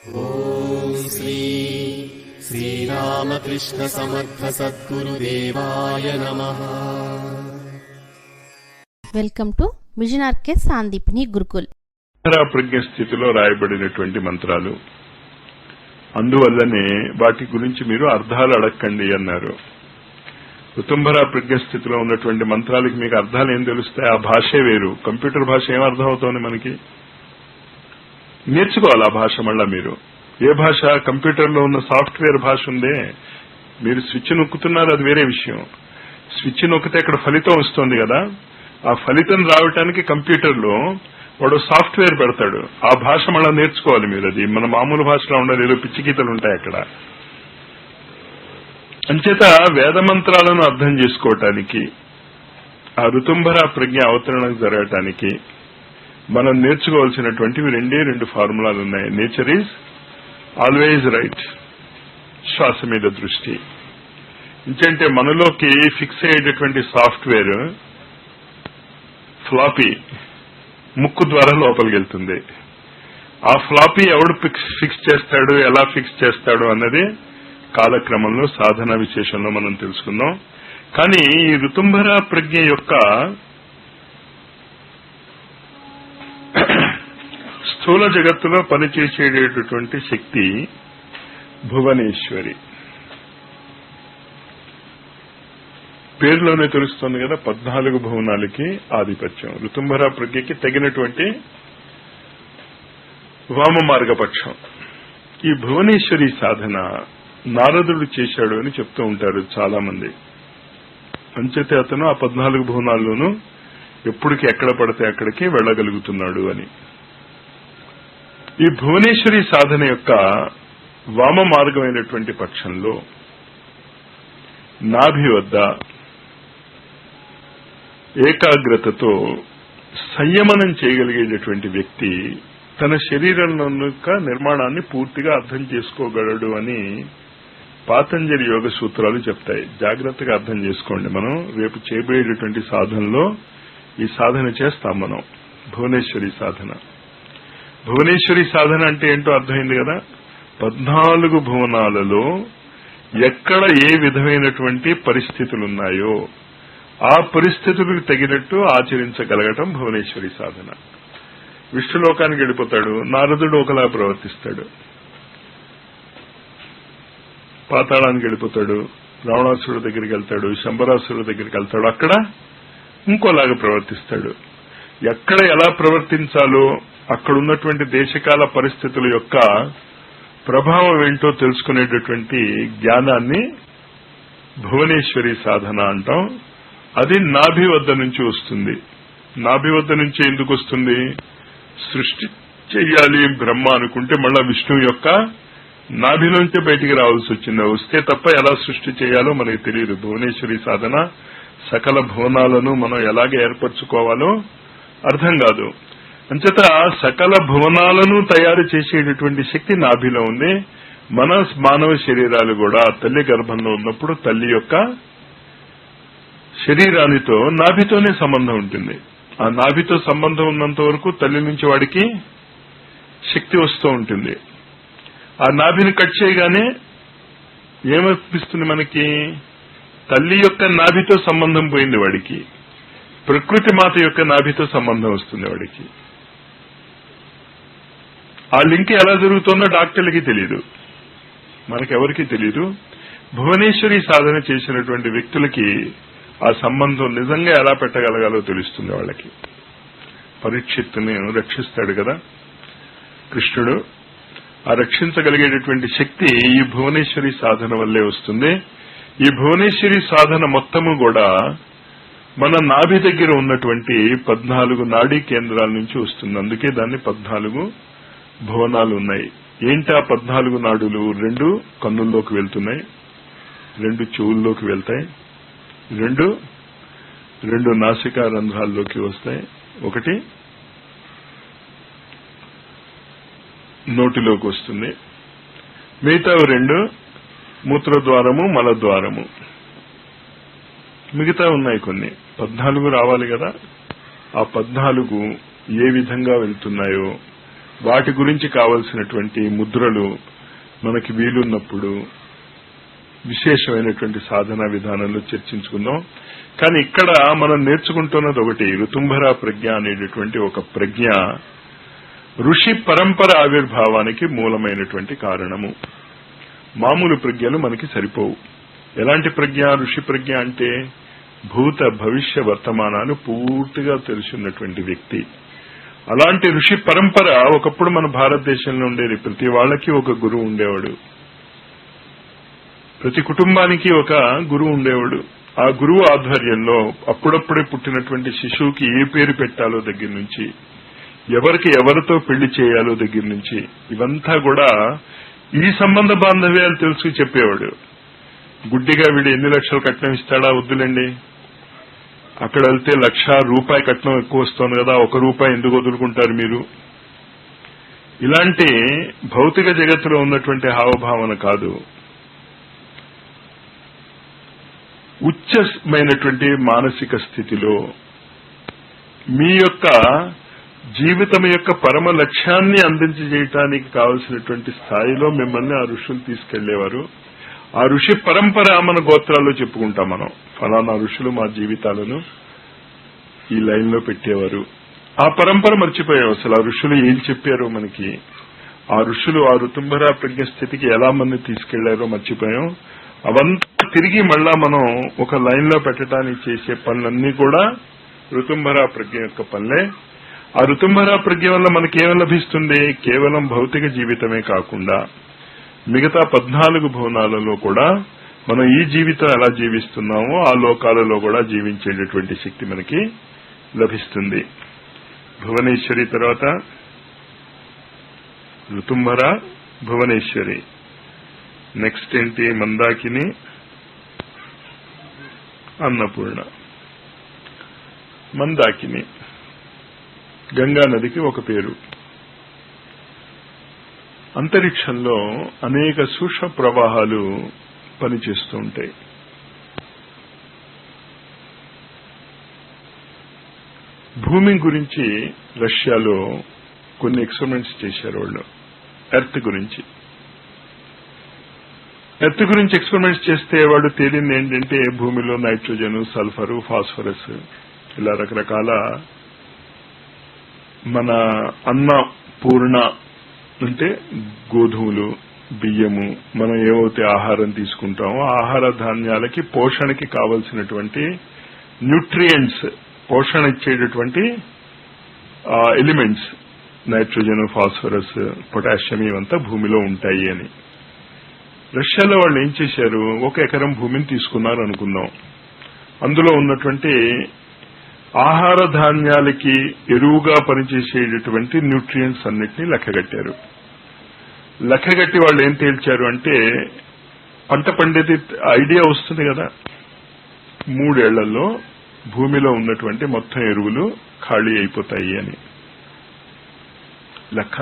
ॐ श्री श्रीरामकृष्णसमर्थसद्गुरुदेवाय नमः welcome to mission R K Sandeepani Gurukul అక్షర ప్రజ్ఞ స్థితిలో రాయబడినటువంటి మంత్రాలు అందువల్లనే వాటి గురించి మీరు అర్థాలు అడగండి అన్నారు ఋతుంభర ప్రజ్ఞ స్థితిలో ఉన్నటువంటి మంత్రాలకి మీకు అర్థాలు ఏం తెలుస్తాయి ఆ భాషే వేరు కంప్యూటర్ భాష ఏం అర్థం అవుతోంది మనకి నేర్చుకోవాలి ఆ భాష మళ్ళా మీరు? ఏ భాష? కంప్యూటర్లో ఉన్న సాఫ్ట్వేర్ భాష ఉందే. మీరు స్విచ్ నొక్కుతున్నారు అది వేరే విషయం. స్విచ్ నొక్కితే ఇక్కడ ఫలితం వస్తుంది కదా. ఆ ఫలితం రావటానికి కంప్యూటర్లో వాడు సాఫ్ట్వేర్ పెడతాడు. ఆ భాష మళ్ళీ నేర్చుకోవాలి మీరు అది. మన మామూలు భాషలో ఉండాలి ఏదో పిచ్చి గీతలు ఉంటాయి అక్కడ. అంచేత వేద మంత్రాలను అర్థం చేసుకోవటానికి ఆ ఋతుంభర ప్రజ్ఞ అవతరణకు జరగటానికి మనం నేర్చుకోవాల్సినటువంటివి రెండే రెండు ఫార్ములాలు ఉన్నాయి. Nature is always right. శ్వాస మీద దృష్టి. ఇంకంటే మనలోకి ఫిక్స్ అయ్యేటటువంటి సాఫ్ట్వేర్ ఫ్లాపీ ముక్కు ద్వారా లోపలికి వెళ్తుంది. ఆ ఫ్లాపీ ఎవడు ఫిక్స్ ఫిక్స్ చేస్తాడు ఎలా ఫిక్స్ చేస్తాడు అన్నది కాలక్రమంలో సాధన విశేషంలో మనం తెలుసుకుందాం. కానీ ఈ ఋతుంభర ప్రజ్ఞ యొక్క స్థూల జగత్తులో పనిచేసేటటువంటి శక్తి భువనేశ్వరి. పేరులోనే తెలుస్తుంది కదా పద్నాలుగు భువనాలకి ఆధిపత్యం. ఋతుంభర ప్రజ్ఞకి తగినటువంటి వామ మార్గపక్షం. ఈ భువనేశ్వరి సాధన నారదుడు చేశాడు అని చెప్తూ ఉంటారు చాలా మంది అంచేతే అతను ఆ పద్నాలుగు భువనాల్లోనూ ఎప్పటికి ఎక్కడ పడితే అక్కడికి వెళ్ళగలుగుతున్నాడు అని. ఈ భువనేశ్వరి సాధన యొక్క వామ మార్గమైనటువంటి పక్షంలో నాభి వద్ద ఏకాగ్రతతో సంయమనం చేయగలిగేటటువంటి వ్యక్తి తన శరీరంలో యొక్క నిర్మాణాన్ని పూర్తిగా అర్థం చేసుకోగలడు అని పాతంజలి యోగ సూత్రాలు చెప్తాయి. జాగ్రత్తగా అర్థం చేసుకోండి మనం. రేపు చేయబోయేటటువంటి సాధనలో ఈ సాధన చేస్తాం మనం. భువనేశ్వరి సాధన. భువనేశ్వరి సాధన అంటే ఏంటో అర్థమైంది కదా? పద్నాలుగు భువనాలలో ఎక్కడ ఏ విధమైనటువంటి పరిస్థితులున్నాయో ఆ పరిస్థితులకు తగినట్టు ఆచరించగలగటం భువనేశ్వరి సాధన. విష్ణులోకానికి వెళ్ళిపోతాడు నారదుడు ఒకలా ప్రవర్తిస్తాడు. పాతాళానికి వెళ్ళిపోతాడు రావణాసురుడి దగ్గరికి వెళ్తాడు శంబరాసురుడి దగ్గరికి వెళ్తాడు. అక్కడ ఇంకోలాగా ప్రవర్తిస్తాడు. ఎక్కడ ఎలా ప్రవర్తించాలో అక్కడున్నటువంటి దేశకాల పరిస్థితుల యొక్క ప్రభావం ఏంటో తెలుసుకునేటటువంటి జ్ఞానాన్ని భువనేశ్వరి సాధన అంటాం. అది నాభి వద్ద నుంచి వస్తుంది. నాభి వద్ద నుంచి ఎందుకు వస్తుంది? సృష్టి చెయ్యాలి బ్రహ్మ అనుకుంటే మళ్ళా విష్ణువు యొక్క నాభి నుంచి బయటికి రావాల్సి వచ్చింది. వస్తే తప్ప ఎలా సృష్టి చేయాలో మనకి తెలియదు. భువనేశ్వరి సాధన సకల భువనాలను మనం ఎలాగ ఏర్పరచుకోవాలో అర్థం కాదు. అంచేత సకల భువనాలను తయారు చేసేటటువంటి శక్తి నాభిలో ఉంది. మన మానవ శరీరాలు కూడా తల్లి గర్భంలో ఉన్నప్పుడు తల్లి యొక్క శరీరానితో నాభితోనే సంబంధం ఉంటుంది. ఆ నాభితో సంబంధం ఉన్నంత వరకు తల్లి నుంచి వాడికి శక్తి వస్తూ ఉంటుంది. ఆ నాభిని కట్ చేయగానే ఏమనిపిస్తుంది మనకి? తల్లి యొక్క నాభితో సంబంధం పోయింది వాడికి. ప్రకృతి మాత యొక్క నాభితో సంబంధం వస్తుంది వాడికి. ఆ లింక్ ఎలా జరుగుతుందో డాక్టర్లకి తెలియదు మనకెవరికి తెలియదు భువనేశ్వరి సాధన చేసినటువంటి వ్యక్తులకి ఆ సంబంధం నిజంగా ఎలా పెట్టగలగాలో తెలుస్తుంది వాళ్ళకి. పరీక్షిత్తుని రక్షిస్తాడు కదా. కృష్ణుడు ఆ రక్షించగలిగేటటువంటి శక్తి ఈ భువనేశ్వరి సాధన వల్లే వస్తుంది. ఈ భువనేశ్వరి సాధన మొత్తము కూడా మన నాభి దగ్గర ఉన్నటువంటి పద్నాలుగు నాడీ కేంద్రాల నుంచి వస్తుంది. అందుకే దాన్ని పద్నాలుగు భవనాలు ఉన్నాయి. ఏంటి ఆ పద్నాలుగు నాడులు? రెండు కన్నుల్లోకి వెళ్తున్నాయి. రెండు చెవుల్లోకి వెళ్తాయి. రెండు రెండు నాసికా రంధ్రాల్లోకి వస్తాయి. ఒకటి నోటిలోకి వస్తుంది. మిగతా రెండు మూత్రద్వారము మలద్వారము. మిగతా ఉన్నాయి కొన్ని. పద్నాలుగు రావాలి కదా? ఆ పద్నాలుగు ఏ విధంగా వెళ్తున్నాయో వాటి గురించి కావలసినటువంటి ముద్రలు మనకి వీలున్నప్పుడు విశేషమైనటువంటి సాధన విధానంలో చర్చించుకుందాం. కానీ ఇక్కడ మనం నేర్చుకుంటున్నది ఒకటి ఋతుంభర ప్రజ్ఞ అనేటటువంటి ఒక ప్రజ్ఞ ఋషి పరంపర ఆవిర్భావానికి మూలమైనటువంటి కారణము. మామూలు ప్రజ్ఞలు మనకి సరిపోవు. ఎలాంటి ప్రజ్ఞ? ఋషి ప్రజ్ఞ అంటే భూత భవిష్య వర్తమానాలు పూర్తిగా తెలుసున్నటువంటి వ్యక్తి. అలాంటి ఋషి పరంపర ఒకప్పుడు మన భారతదేశంలో ఉండేది. ప్రతి వాళ్ళకి ఒక గురువు ఉండేవాడు. ప్రతి కుటుంబానికి ఒక గురువు ఉండేవాడు. ఆ గురువు ఆధ్వర్యంలో అప్పుడప్పుడే పుట్టినటువంటి శిశువుకి ఏ పేరు పెట్టాలో దగ్గర నుంచి ఎవరికి ఎవరితో పెళ్ళి చేయాలో దగ్గర నుంచి ఇవంతా కూడా ఈ సంబంధ బాంధవ్యాలు తెలుసుకు చెప్పేవాడు. గుడ్డిగా వీడు ఎన్ని లక్షలు కట్నం ఇస్తాడా? వద్దులండి. అక్కడ వెళ్తే లక్ష రూపాయి కట్నం ఎక్కువ వస్తుంది కదా ఒక రూపాయి ఎందుకు వదులుకుంటారు మీరు? ఇలాంటి భౌతిక జగత్తులో ఉన్నటువంటి హావభావన కాదు. ఉచ్చమైనటువంటి మానసిక స్థితిలో మీ యొక్క జీవితం యొక్క పరమ లక్ష్యాన్ని అందించజేయటానికి కావలసినటువంటి స్థాయిలో మిమ్మల్ని ఆ ఋషులు తీసుకెళ్ళేవారు. ఆ ఋషి పరంపర మన గోత్రాల్లో చెప్పుకుంటాం మనం. ఫలానా ఋషులు మా జీవితాలను ఈ లైన్లో పెట్టేవారు. ఆ పరంపర మర్చిపోయావు అసలు ఆ ఋషులు ఏం చెప్పారో మనకి ఆ ఋషులు ఆ ఋతుంభర ప్రజ్ఞ స్థితికి ఎలా మనని తీసుకెళ్ళారో మర్చిపోయాం. అవంతా తిరిగి మళ్ళా మనం ఒక లైన్లో పెట్టడానికి చేసే పనులన్నీ కూడా ఋతుంభర ప్రజ్ఞ యొక్క పనులే. ఆ ఋతుంభర ప్రజ్ఞ వల్ల మనకేం లభిస్తుంది? కేవలం భౌతిక జీవితమే కాకుండా మిగతా పద్నాలుగు భవనాలలో కూడా మనం ఈ జీవితం ఎలా జీవిస్తున్నామో ఆ లోకాలలో కూడా జీవించేటటువంటి శక్తి మనకి లభిస్తుంది. భువనేశ్వరి తర్వాత ఋతుంభర భువనేశ్వరి. నెక్స్ట్ ఏంటి? మందాకిని అన్నపూర్ణ. మందాకిని. గంగా నదికి ఒక పేరు. అంతరిక్షంలో అనేక సూక్ష్మ ప్రవాహాలు పనిచేస్తూ ఉంటాయి భూమి గురించి రష్యాలో కొన్ని ఎక్స్పెరిమెంట్స్ చేశారు వాళ్ళు. ఎర్త్ గురించి. ఎర్త్ గురించి ఎక్స్పెరిమెంట్స్ చేస్తే వాళ్ళు తేలింది ఏంటంటే భూమిలో నైట్రోజన్ సల్ఫర్ ఫాస్ఫరస్ ఇలా రకరకాల మన అన్న పూర్ణ అంటే గోధుమలు బియ్యము మనం ఏవైతే ఆహారం తీసుకుంటామో ఆహార ధాన్యాలకి పోషణకి కావలసినటువంటి న్యూట్రియంట్స్ పోషణ ఇచ్చేటటువంటి ఎలిమెంట్స్ నైట్రోజన్ ఫాస్ఫరస్ పొటాషియం ఇవంతా భూమిలో ఉంటాయి అని. రష్యాలో వాళ్ళు ఏం చేశారు? ఒక ఎకరం భూమిని తీసుకున్నారు అనుకుందాం అందులో ఉన్నటువంటి ఆహార ధాన్యాలకి ఎరువుగా పనిచేసేటటువంటి న్యూట్రియంట్స్ అన్నిటినీ లెక్కగట్టారు. లెక్కగట్టి వాళ్ళు ఏం తేల్చారు అంటే పంట పండేది ఐడియా వస్తుంది కదా. మూడేళ్ళలో భూమిలో ఉన్నటువంటి మొత్తం ఎరువులు ఖాళీ అయిపోతాయి అని. లెక్క.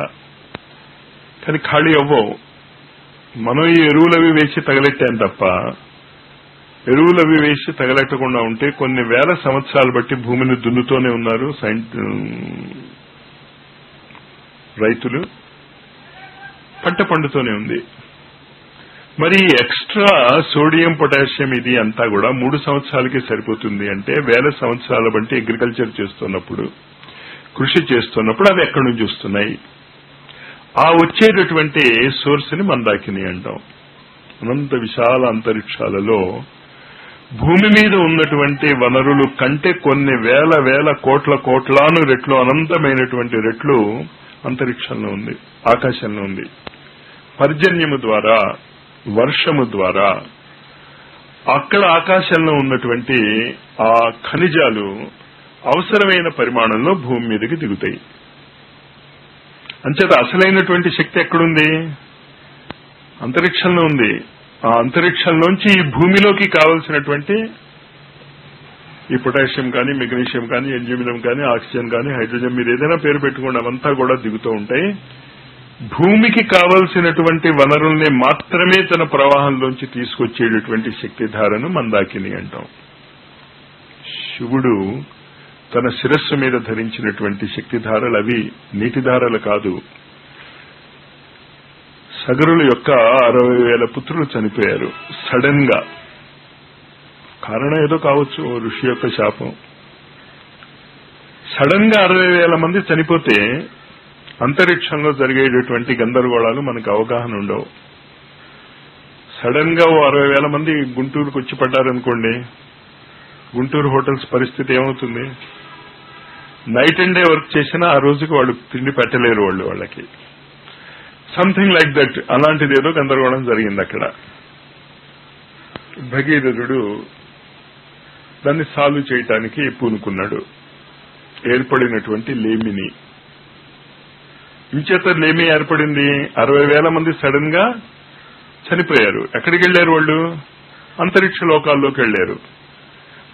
కానీ ఖాళీ అవ్వవు. మనం ఈ ఎరువులవి వేసి తగలెట్టాం తప్ప ఎరువులు అవి వేసి తగలెట్టకుండా ఉంటే కొన్ని వేల సంవత్సరాలు బట్టి భూమిని దున్నుతూనే ఉన్నారు రైతులు. పంట పండుతూనే ఉంది. మరి ఎక్స్ట్రా సోడియం పొటాషియం ఇది అంతా కూడా మూడు సంవత్సరాలకి సరిపోతుంది అంటే వేల సంవత్సరాల బట్టి అగ్రికల్చర్ చేస్తున్నప్పుడు కృషి చేస్తున్నప్పుడు అవి ఎక్కడి నుంచి వస్తున్నాయి? ఆ వచ్చేటటువంటి సోర్స్ని మందాకిని అంటాం. అనంత విశాల అంతరిక్షాలలో భూమి మీద ఉన్నటువంటి వనరులు కంటే కొన్ని వేల వేల కోట్ల కోట్లాను రెట్లు అనంతమైనటువంటి రెట్లు అంతరిక్షంలో ఉంది ఆకాశంలో ఉంది. పర్జన్యము ద్వారా వర్షము ద్వారా అక్కడ ఆకాశంలో ఉన్నటువంటి ఆ ఖనిజాలు అవసరమైన పరిమాణంలో భూమి మీదకి దిగుతాయి. అంచేత అసలైనటువంటి శక్తి ఎక్కడుంది? అంతరిక్షంలో ఉంది. ఆ అంతరిక్షంలోంచి ఈ భూమిలోకి కావలసినటువంటి ఈ పొటాషియం కానీ మెగ్నీషియం కానీ ఎంజిమినం కానీ ఆక్సిజన్ కానీ హైడ్రోజన్ మీరు ఏదైనా పేరు పెట్టుకోండి అవంతా కూడా దిగుతూ ఉంటాయి. భూమికి కావలసినటువంటి వనరుల్ని మాత్రమే తన ప్రవాహంలోంచి తీసుకొచ్చేటటువంటి శక్తిధారను మందాకిని అంటాం. శివుడు తన శిరస్సు మీద ధరించినటువంటి శక్తిధారలు అవి నీటిధారలు కాదు. సగరుల యొక్క అరవై వేల పుత్రులు చనిపోయారు. సడన్గా. కారణం ఏదో కావచ్చు ఓ ఋషి యొక్క శాపం. సడన్గా అరవై వేల మంది చనిపోతే అంతరిక్షంలో జరిగేటటువంటి గందరగోళాలు మనకు అవగాహన ఉండవు. సడన్గా ఓ అరవై వేల మంది గుంటూరుకు వచ్చి పడ్డారనుకోండి గుంటూరు హోటల్స్ పరిస్థితి ఏమవుతుంది? నైట్ అండ్ డే వర్క్ చేసినా ఆ రోజుకి వాళ్ళు తిండి పెట్టలేరు వాళ్ళు వాళ్ళకి. సంథింగ్ లైక్ దట్ అలాంటిది ఏదో గందరగోళం జరిగింది అక్కడ. భగీరథుడు దాన్ని సాల్వ్ చేయటానికి పూనుకున్నాడు. ఏర్పడినటువంటి లేమిని. ఇంచేత లేమి ఏర్పడింది. అరవై వేల మంది సడన్గా చనిపోయారు. ఎక్కడికి వెళ్ళారు వాళ్ళు? అంతరిక్ష లోకాల్లోకి వెళ్ళారు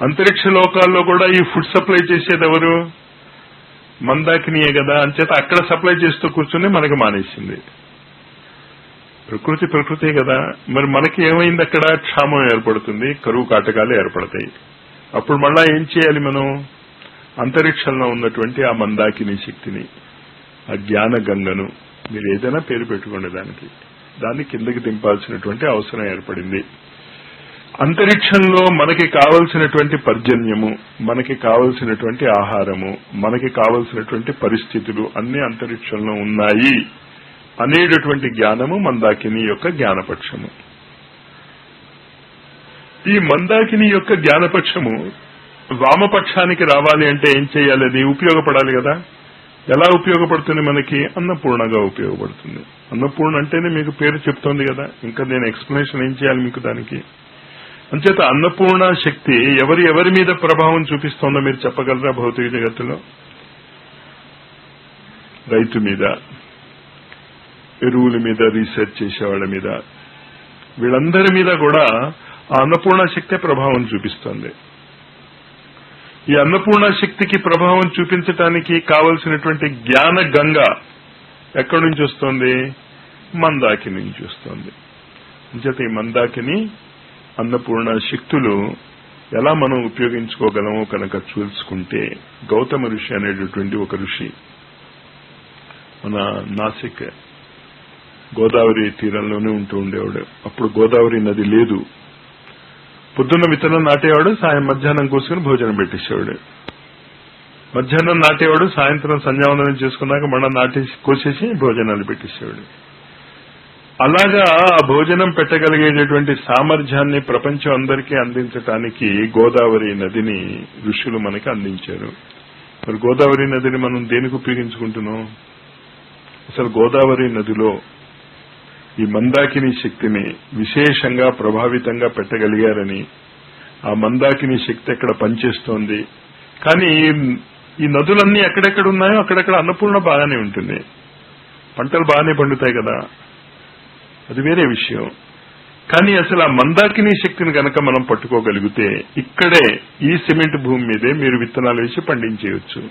అంతరిక్ష లోకాల్లో కూడా ఈ ఫుడ్ సప్లై చేసేది ఎవరు? మందాకినియే కదా. అంచేత అక్కడ సప్లై చేస్తూ కూర్చుని మనకి మానేసింది. ప్రకృతి ప్రకృతే కదా. మరి మనకి ఏమైంది అక్కడ? క్షామం ఏర్పడుతుంది. కరువు కాటకాలు ఏర్పడతాయి. అప్పుడు మళ్ళా ఏం చేయాలి మనం? అంతరిక్షంలో ఉన్నటువంటి ఆ మందాకిని శక్తిని ఆ జ్ఞాన గంగను మీరు ఏదైనా పేరు పెట్టుకోండి దానికి. దాన్ని కిందకి దింపాల్సినటువంటి అవసరం ఏర్పడింది. అంతరిక్షంలో మనకి కావలసినటువంటి పర్జన్యము మనకి కావలసినటువంటి ఆహారము మనకి కావలసినటువంటి పరిస్థితులు అన్ని అంతరిక్షంలో ఉన్నాయి. అనేటటువంటి జ్ఞానము మందాకిని యొక్క జ్ఞానపక్షము. ఈ మందాకిని యొక్క జ్ఞానపక్షము వామపక్షానికి రావాలి అంటే ఏం చేయాలి? అది ఉపయోగపడాలి కదా. ఎలా ఉపయోగపడుతుంది మనకి? అన్నపూర్ణగా ఉపయోగపడుతుంది. అన్నపూర్ణ అంటేనే మీకు పేరు చెప్తోంది కదా. ఇంకా నేను ఎక్స్ప్లెనేషన్ ఏం చేయాలి మీకు దానికి? అంచేత అన్నపూర్ణ శక్తి ఎవరి ఎవరి మీద ప్రభావం చూపిస్తోందో మీరు చెప్పగలరా భౌతిక జగత్తులో? రైతు మీద ఎరువుల మీద రీసెర్చ్ చేసేవాళ్ళ మీద. వీళ్ళందరి మీద కూడా ఆ అన్నపూర్ణ శక్తే ప్రభావం చూపిస్తోంది. ఈ అన్నపూర్ణ శక్తికి ప్రభావం చూపించటానికి కావలసినటువంటి జ్ఞాన గంగ ఎక్కడి నుంచి వస్తోంది? మందాకి నుంచి వస్తోంది. అంచేత ఈ మందాకిని అన్నపూర్ణ శక్తులు ఎలా మనం ఉపయోగించుకోగలమో కనుక చూసుకుంటే గౌతమ ఋషి అనేటటువంటి ఒక ఋషి మన నాసిక్ గోదావరి తీరంలోనే ఉంటూ ఉండేవాడు. అప్పుడు గోదావరి నది లేదు. పొద్దున్న విత్తనం నాటేవాడు సాయం మధ్యాహ్నం కూసుకుని భోజనం పెట్టేసేవాడు. మధ్యాహ్నం నాటేవాడు సాయంత్రం సంధ్యావందనం చేసుకున్నాక మళ్ళా నాటేసి కోసేసి భోజనాలు పెట్టేసేవాడు. అలాగా ఆ భోజనం పెట్టగలిగేటటువంటి సామర్థ్యాన్ని ప్రపంచం అందరికీ అందించటానికి గోదావరి నదిని ఋషులు మనకి అందించారు. మరి గోదావరి నదిని మనం దేనికి ఉపయోగించుకుంటున్నాం? అసలు గోదావరి నదిలో ఈ మందాకిని శక్తిని విశేషంగా ప్రభావితంగా పెట్టగలిగారని ఆ మందాకిని శక్తి ఎక్కడ పనిచేస్తోంది? కానీ ఈ నదులన్నీ ఎక్కడెక్కడ ఉన్నాయో అక్కడెక్కడ అన్నపూర్ణ బాగానే ఉంటుంది. పంటలు బాగానే పండుతాయి కదా. అది వేరే విషయం. కానీ అసలు ఆ మందాకిని శక్తిని గనక మనం పట్టుకోగలిగితే ఇక్కడే ఈ సిమెంట్ భూమి మీదే మీరు విత్తనాలు వేసి పండించేయచ్చు.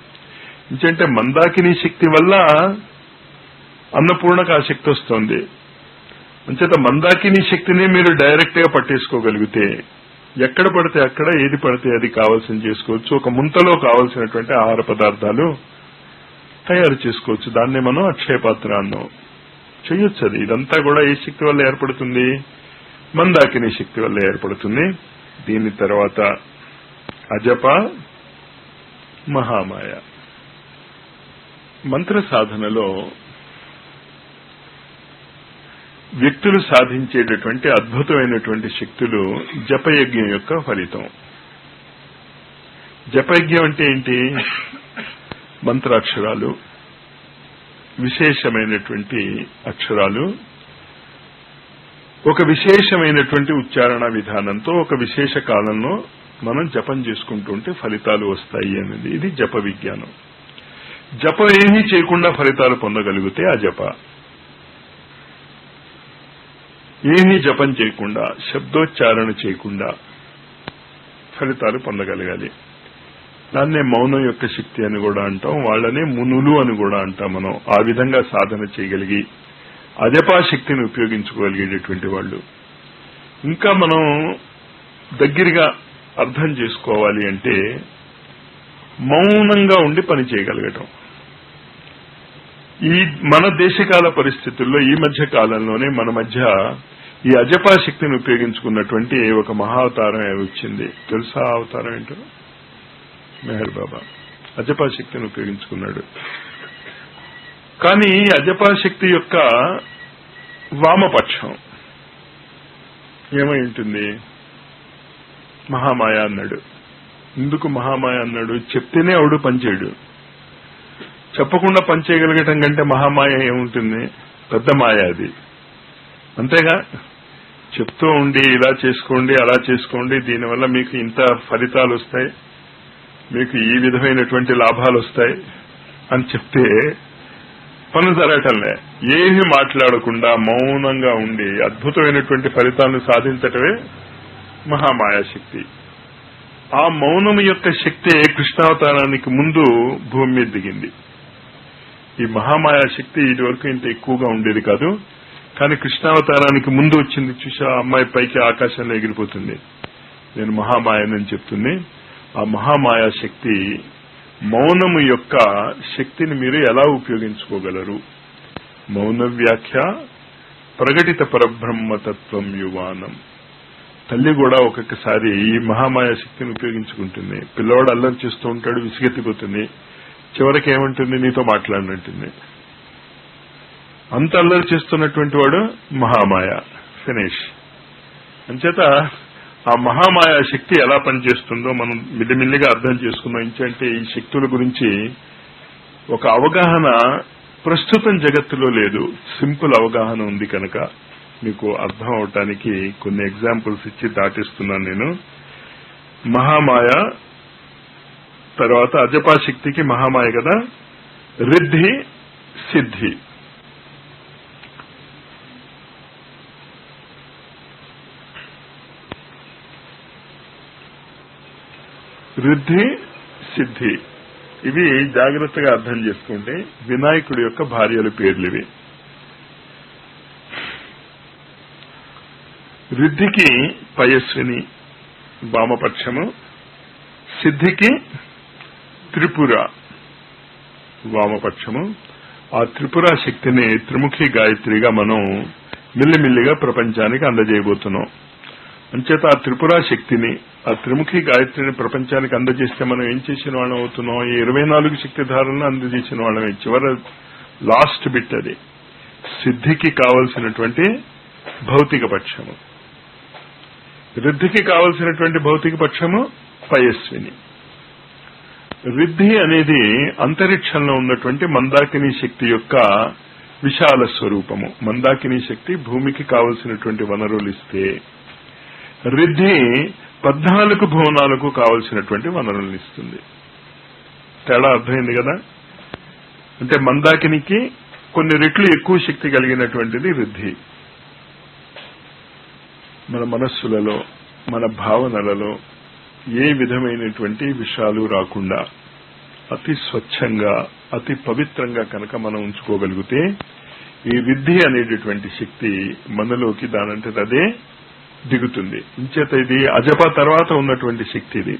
ఎందుకంటే మందాకిని శక్తి వల్ల అన్నపూర్ణకు ఆ శక్తి వస్తుంది. అంచేత మందాకిని శక్తిని మీరు డైరెక్ట్గా పట్టేసుకోగలిగితే ఎక్కడ పడితే అక్కడ ఏది పడితే అది కావాల్సిన చేసుకోవచ్చు. ఒక ముంతలో కావలసినటువంటి ఆహార పదార్థాలు తయారు చేసుకోవచ్చు. దాన్నే మనం అక్షయపాత్ర అన్నాం చెయ్యొచ్చు అది ఇదంతా కూడా ఏ శక్తి వల్ల ఏర్పడుతుంది? మందాకిని శక్తి వల్ల ఏర్పడుతుంది. దీని తర్వాత అజప మహామాయ. మంత్ర సాధనలో వ్యక్తులు సాధించేటటువంటి అద్భుతమైనటువంటి శక్తులు జపయజ్ఞం యొక్క ఫలితం. జపయజ్ఞం అంటే ఏంటి? మంత్రాక్షరాలు విశేషమైనటువంటి అక్షరాలు ఒక విశేషమైనటువంటి ఉచ్చారణ విధానంతో ఒక విశేష కాలంలో మనం జపం చేసుకుంటుంటే ఫలితాలు వస్తాయి అనేది ఇది జప విజ్ఞానం. జపం ఏమీ చేయకుండా ఫలితాలు పొందగలిగితే ఆ జప ఏమీ జపం చేయకుండా శబ్దోచ్చారణ చేయకుండా ఫలితాలు పొందగలగాలి. దాన్నే మౌనం యొక్క శక్తి అని కూడా అంటాం వాళ్ళనే మునులు అని కూడా అంటాం మనం. ఆ విధంగా సాధన చేయగలిగి అజపా శక్తిని ఉపయోగించుకోగలిగేటటువంటి వాళ్ళు. ఇంకా మనం దగ్గరగా అర్థం చేసుకోవాలి అంటే మౌనంగా ఉండి పని చేయగలగటం. ఈ మన దేశకాల పరిస్థితుల్లో ఈ మధ్య కాలంలోనే మన మధ్య ఈ అజపా శక్తిని ఉపయోగించుకున్నటువంటి ఒక మహావతారం వచ్చింది? తెలుసా అవతారం ఏంటో? మెహర్ బాబా. అజపా శక్తిని ఉపయోగించుకున్నాడు. కానీ అజపా శక్తి యొక్క వామపక్షం ఏమై ఉంటుంది? మహామాయ అన్నాడు. ఎందుకు మహామాయ అన్నాడు? చెప్తేనే ఆవిడు పనిచేయడు. చెప్పకుండా పనిచేయగలగటం కంటే మహామాయ ఏముంటుంది? పెద్ద మాయ అది. అంతేగా? చెప్తూ ఉండి ఇలా చేసుకోండి అలా చేసుకోండి దీనివల్ల మీకు ఇంత ఫలితాలు వస్తాయి మీకు ఈ విధమైనటువంటి లాభాలు వస్తాయి అని చెప్తే పనులు జరగటంలే. ఏమి మాట్లాడకుండా మౌనంగా ఉండి అద్భుతమైనటువంటి ఫలితాలను సాధించటమే మహామాయా శక్తి. ఆ మౌనం యొక్క శక్తి కృష్ణావతారానికి ముందు భూమి మీద దిగింది. ఈ మహామాయా శక్తి ఇది వరకు ఇంత ఎక్కువగా ఉండేది కాదు. కానీ కృష్ణావతారానికి ముందు వచ్చింది చూసా ఆ అమ్మాయి పైకి ఆకాశంలో ఎగిరిపోతుంది. నేను మహామాయనని చెప్తుంది. ఆ మహామాయా శక్తి మౌనము యొక్క శక్తిని మీరు ఎలా ఉపయోగించుకోగలరు? మౌన వ్యాఖ్య ప్రకటిత పరబ్రహ్మతత్వం యువానం. తల్లి కూడా ఒక్కొక్కసారి ఈ మహామాయ శక్తిని ఉపయోగించుకుంటుంది. పిల్లవాడు అల్లరి చేస్తూ ఉంటాడు విసిగెత్తిపోతుంది. చివరికి ఏమంటుంది? నీతో మాట్లాడినట్టుంది. అంత అల్లరి చేస్తున్నటువంటి వాడు మహామాయ. ఫినిష్ అంచేత ఆ మహామాయ శక్తి ఎలా పనిచేస్తుందో మనం మిల్లిమిల్లిగా అర్థం చేసుకున్నాం ఏంటంటే ఈ శక్తుల గురించి ఒక అవగాహన ప్రస్తుతం జగత్తులో లేదు. సింపుల్ అవగాహన ఉంది కనుక మీకు అర్థం అవటానికి కొన్ని ఎగ్జాంపుల్స్ ఇచ్చి దాటిస్తున్నాను నేను. మహామాయ తర్వాత అజపా శక్తికి మహామాయ కదా? రిద్ధి సిద్ధి. రుద్ధి సిద్ధి. ఇవి జాగ్రత్తగా అర్థం చేసుకుంటే వినాయకుడి యొక్క భార్యల పేర్లు ఇవి రిద్ధికి పయస్విని వామపక్షము సిద్ధికి త్రిపుర వామపక్షము. ఆ త్రిపుర శక్తిని త్రిముఖి గాయత్రిగా మనం మిల్లిమిల్లిగా ప్రపంచానికి అందజేయబోతున్నాం. అంచేత ఆ త్రిపుర శక్తిని ఆ త్రిముఖి గాయత్రిని ప్రపంచానికి అందజేస్తే మనం ఏం చేసిన వాళ్ళం అవుతున్నాం? ఈ ఇరవై నాలుగు శక్తిధారలను అందజేసిన వాళ్ళమే చివర లాస్ట్ బిట్ అది. సిద్ధికి కావలసినటువంటి భౌతిక పక్షము. రిద్ధికి కావలసినటువంటి భౌతిక పక్షము పయస్విని రిద్ధి అనేది అంతరిక్షంలో ఉన్నటువంటి మందాకిని శక్తి యొక్క విశాల స్వరూపము. మందాకిని శక్తి భూమికి కావలసినటువంటి వనరులు ఇస్తే రిద్ధి పద్నాలుగు భువనాలకు కావలసినటువంటి వనరులను ఇస్తుంది. తేడా అర్థమైంది కదా? అంటే మందాకినికి కొన్ని రెట్లు ఎక్కువ శక్తి కలిగినటువంటిది రిద్ధి. మన మనస్సులలో మన భావనలలో ఏ విధమైనటువంటి విషయాలు రాకుండా అతి స్వచ్ఛంగా అతి పవిత్రంగా కనుక మనం ఉంచుకోగలిగితే ఈ విద్ధి అనేటటువంటి శక్తి మనలోకి దానంటే అదే దిగుతుంది. ఇంచేత ఇది అజప తర్వాత ఉన్నటువంటి శక్తి ఇది.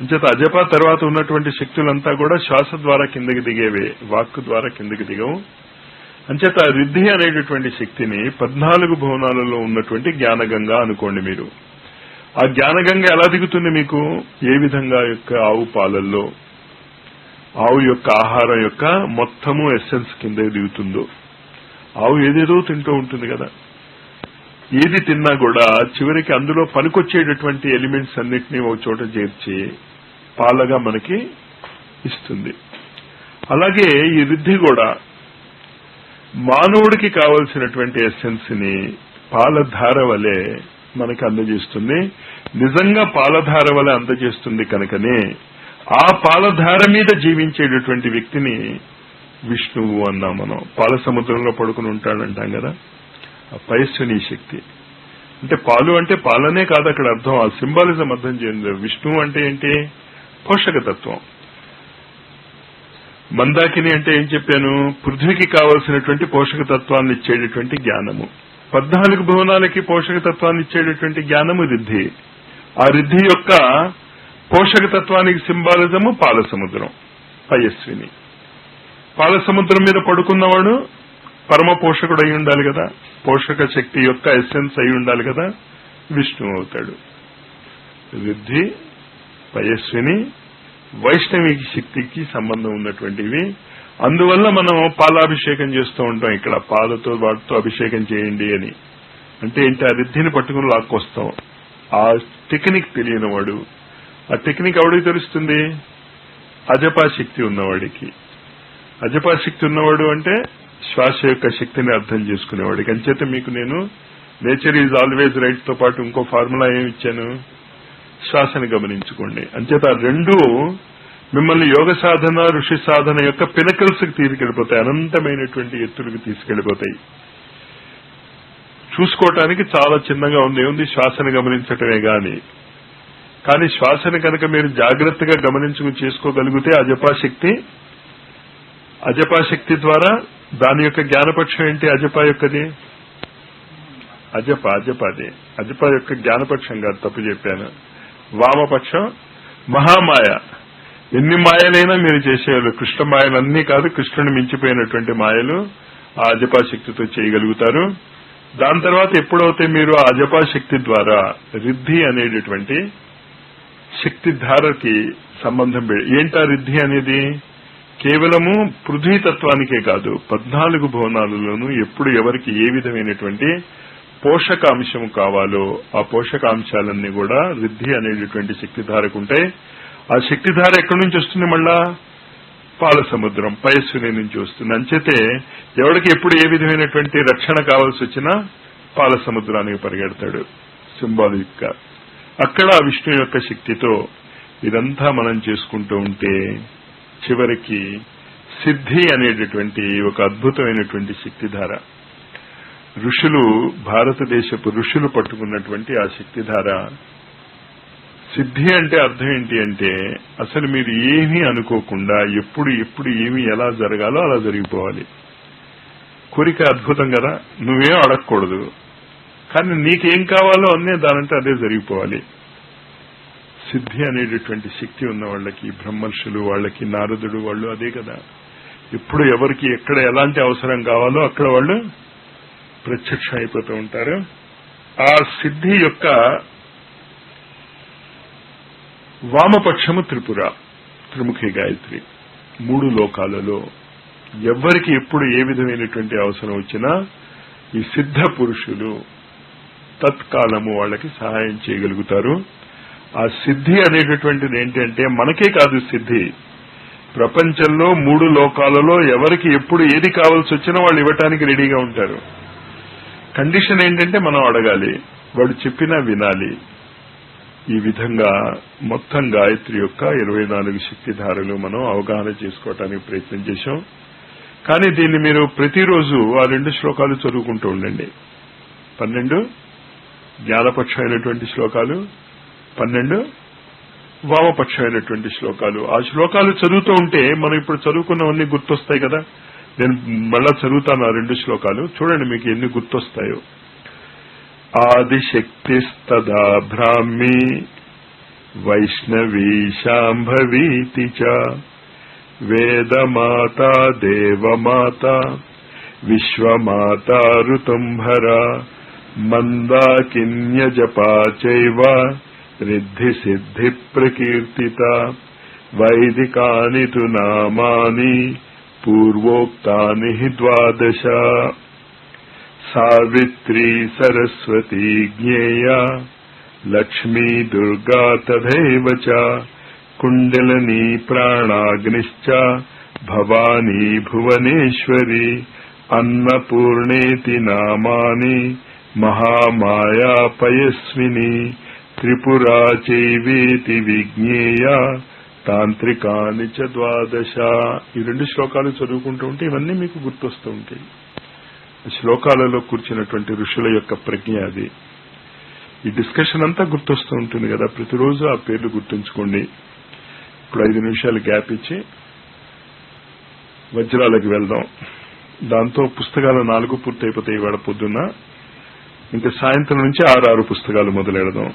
ఇంచేత అజప తర్వాత ఉన్నటువంటి శక్తులంతా కూడా శ్వాస ద్వారా కిందకి దిగేవే వాక్కు ద్వారా కిందకి దిగవు. అంచేత రిద్ధి అనేటటువంటి శక్తిని పద్నాలుగు భవనాలలో ఉన్నటువంటి జ్ఞానగంగా అనుకోండి మీరు. ఆ జ్ఞానగంగ ఎలా దిగుతుంది మీకు? ఏ విధంగా యొక్క ఆవు పాలల్లో? ఆవు యొక్క ఆహారం యొక్క మొత్తము ఎస్సెన్స్ కింద దిగుతుందో. ఆవు ఏదేదో తింటూ ఉంటుంది కదా. ఏది తిన్నా కూడా చివరికి అందులో పనికొచ్చేటటువంటి ఎలిమెంట్స్ అన్నిటినీ ఒక చోట చేర్చి పాలగా మనకి ఇస్తుంది. అలాగే ఈ రిద్ధి కూడా మానవుడికి కావలసినటువంటి ఎస్సెన్స్ని పాలధార వలె మనకి అందజేస్తుంది. నిజంగా పాలధార వలె అందజేస్తుంది కనుకనే ఆ పాలధార మీద జీవించేటటువంటి వ్యక్తిని విష్ణువు అన్నాం మనం. పాల సముద్రంలో పడుకుని ఉంటాడంటాం కదా? ఆ శక్తి. అంటే పాలు అంటే పాలనే కాదు అక్కడ అర్థం. ఆ సింబాలిజం అర్థం చేయండి. విష్ణువు అంటే ఏంటి? పోషకతత్వం. మందాకిని అంటే ఏం చెప్పాను? పృథ్వీకి కావలసినటువంటి పోషక తత్వాన్ని ఇచ్చేటటువంటి జ్ఞానము. పద్నాలుగు భువనాలకి పోషక తత్వాన్ని ఇచ్చేటటువంటి జ్ఞానము రిద్ధి. ఆ రిద్ధి యొక్క పోషక తత్వానికి సింబాలిజము పాల సముద్రం పయస్విని పాల సముద్రం మీద పడుకున్నవాడు పరమ పోషకుడు అయి ఉండాలి కదా. పోషక శక్తి యొక్క ఎసెన్స్ అయి ఉండాలి కదా. విష్ణువు అవుతాడు. రుద్ధి పయస్విని వైష్ణవి శక్తికి సంబంధం ఉన్నటువంటివి. అందువల్ల మనం పాలాభిషేకం చేస్తూ ఉంటాం. ఇక్కడ పాలతో వాటితో అభిషేకం చేయండి అని. అంటే ఏంటి? ఆ రిద్ధిని పట్టుకుని లాక్కొస్తాం. ఆ టెక్నిక్ తెలియని వాడు. ఆ టెక్నిక్ ఎవడికి తెలుస్తుంది? అజపాశక్తి ఉన్నవాడికి. అజపాశక్తి ఉన్నవాడు అంటే శ్వాస యొక్క శక్తిని అర్థం చేసుకునేవాడికి అంచేత మీకు నేను నేచర్ ఈజ్ ఆల్వేజ్ రైట్తో పాటు ఇంకో ఫార్ములా ఏమి ఇచ్చాను? శ్వాసని గమనించుకోండి. అంచేత రెండు మిమ్మల్ని యోగ సాధన ఋషి సాధన యొక్క పినకల్స్కి తీసుకెళ్ళిపోతాయి అనంతమైనటువంటి ఎత్తులకు తీసుకెళ్ళిపోతాయి చూసుకోవటానికి చాలా చిన్నగా ఉంది. ఏముంది? శ్వాసను గమనించటమే గాని. కానీ శ్వాసని కనుక మీరు జాగ్రత్తగా గమనించుకుని చేసుకోగలిగితే అజపాశక్తి అజపాశక్తి ద్వారా దాని యొక్క జ్ఞానపక్షం ఏంటి? అజపా యొక్కది? అజప అజప అదే. అజప యొక్క జ్ఞానపక్షం కాదు తప్పు చెప్పాను. వామపక్షం మహామాయ. ఎన్ని మాయలైనా మీరు చేసేవాళ్ళు. కృష్ణ మాయలన్నీ కాదు కృష్ణుని మించిపోయినటువంటి మాయలు ఆ అజపా శక్తితో చేయగలుగుతారు. దాని తర్వాత ఎప్పుడైతే మీరు ఆ అజపా శక్తి ద్వారా రిద్ధి అనేటటువంటి శక్తిధారకి సంబంధం ఏంటా రిద్ధి అనేది? కేవలము పృథ్వీతత్వానికే కాదు పద్నాలుగు భవనాలలోనూ ఎప్పుడు ఎవరికి ఏ విధమైనటువంటి పోషకాంశము కావాలో ఆ పోషకాంశాలన్నీ కూడా రిద్ధి అనేటటువంటి శక్తిధారకు ఉంటాయి. ఆ శక్తిధార ఎక్కడి నుంచి వస్తుంది మళ్ళా? పాల సముద్రం పయస్సుని నుంచి వస్తుంది. అంచేతే ఎవరికి ఎప్పుడు ఏ విధమైనటువంటి రక్షణ కావాల్సి వచ్చినా పాల సముద్రానికి పరిగెడతాడు సింబాలిక్గా అక్కడ ఆ విష్ణు యొక్క శక్తితో ఇదంతా మనం చేసుకుంటూ ఉంటే చివరికి సిద్ధి అనేటటువంటి ఒక అద్భుతమైనటువంటి శక్తిధార. ఋషులు భారతదేశపు ఋషులు పట్టుకున్నటువంటి ఆ శక్తిధార. సిద్ధి అంటే అర్థం ఏంటి అంటే అసలు మీరు ఏమీ అనుకోకుండా ఎప్పుడు ఎప్పుడు ఏమి ఎలా జరగాలో అలా జరిగిపోవాలి. కోరిక అద్భుతం కదా నువ్వేం అడగకూడదు. కానీ నీకేం కావాలో అన్నీ దానంటే అదే జరిగిపోవాలి. సిద్ధి అనేటటువంటి శక్తి ఉన్న వాళ్ళకి బ్రహ్మర్షులు వాళ్ళకి నారదుడు వాళ్ళు అదే కదా. ఎప్పుడు ఎవరికి ఎక్కడ ఎలాంటి అవసరం కావాలో అక్కడ వాళ్ళు ప్రత్యక్షం అయిపోతూ ఉంటారు. ఆ సిద్ధి యొక్క వామపక్షము త్రిపుర త్రిముఖి గాయత్రి. మూడు లోకాలలో ఎవరికి ఎప్పుడు ఏ విధమైనటువంటి అవసరం వచ్చినా ఈ సిద్ధ పురుషులు తత్కాలము వాళ్ళకి సహాయం చేయగలుగుతారు. ఆ సిద్ధి అనేటటువంటిది ఏంటంటే మనకే కాదు సిద్ధి. ప్రపంచంలో మూడు లోకాలలో ఎవరికి ఎప్పుడు ఏది కావాల్సి వచ్చినా వాళ్ళు ఇవ్వటానికి రెడీగా ఉంటారు. కండిషన్ ఏంటంటే మనం అడగాలి వాడు చెప్పినా వినాలి. ఈ విధంగా మొత్తం గాయత్రి యొక్క ఇరవై నాలుగు శక్తిధారలు మనం అవగాహన చేసుకోవటానికి ప్రయత్నం చేశాం. కానీ దీన్ని మీరు ప్రతిరోజు ఆ రెండు శ్లోకాలు చదువుకుంటూ ఉండండి. పన్నెండు జ్ఞానపక్షమైనటువంటి శ్లోకాలు పన్నెండు. వామపక్షమైనటువంటి శ్లోకాలు. ఆ శ్లోకాలు చదువుతూ ఉంటే మనం ఇప్పుడు చదువుకున్నవన్నీ గుర్తొస్తాయి కదా. నేను మళ్ళా చదువుతాను ఆ రెండు శ్లోకాలు. చూడండి మీకు ఎన్ని గుర్తొస్తాయో. ఆదిశక్తిస్తదా బ్రాహ్మీ వైష్ణవీ శాంభవీతి చ వేదమాత దేవమాత విశ్వమాత ఋతుంభర మందాకిన్యజపా చైవ रिसिद्धिप्रकीर्तिता वैदिकानि तु नामानि पूर्वोक्तानि हि द्वादश। सावित्री सरस्वती ज्ञेया लक्ष्मी दुर्गा तथैव च कुण्डलिनी प्राणाग्निश्च भवानी भुवनेश्वरी अन्नपूर्णेति नामानि महामायापयस्विनी। మహామాయా త్రిపురా చైవేతి విజ్ఞేయ తాంత్రికాని చ ద్వాదశ. ఈ రెండు శ్లోకాలు చదువుకుంటూ ఉంటే ఇవన్నీ మీకు గుర్తొస్తూ ఉంటాయి. శ్లోకాలలో కూర్చున్నటువంటి ఋషుల యొక్క ప్రజ్ఞ అది. ఈ డిస్కషన్ అంతా గుర్తొస్తూ ఉంటుంది కదా ప్రతిరోజు ఆ పేర్లు గుర్తుంచుకోండి. ఇప్పుడు ఐదు నిమిషాలు గ్యాప్ ఇచ్చి వజ్రాలకు వెళ్దాం. దాంతో పుస్తకాలు నాలుగు పూర్తయిపోతాయి ఇవాళ పొద్దున్న. ఇంకా సాయంత్రం నుంచి ఆరు ఆరు పుస్తకాలు మొదలెడదాం.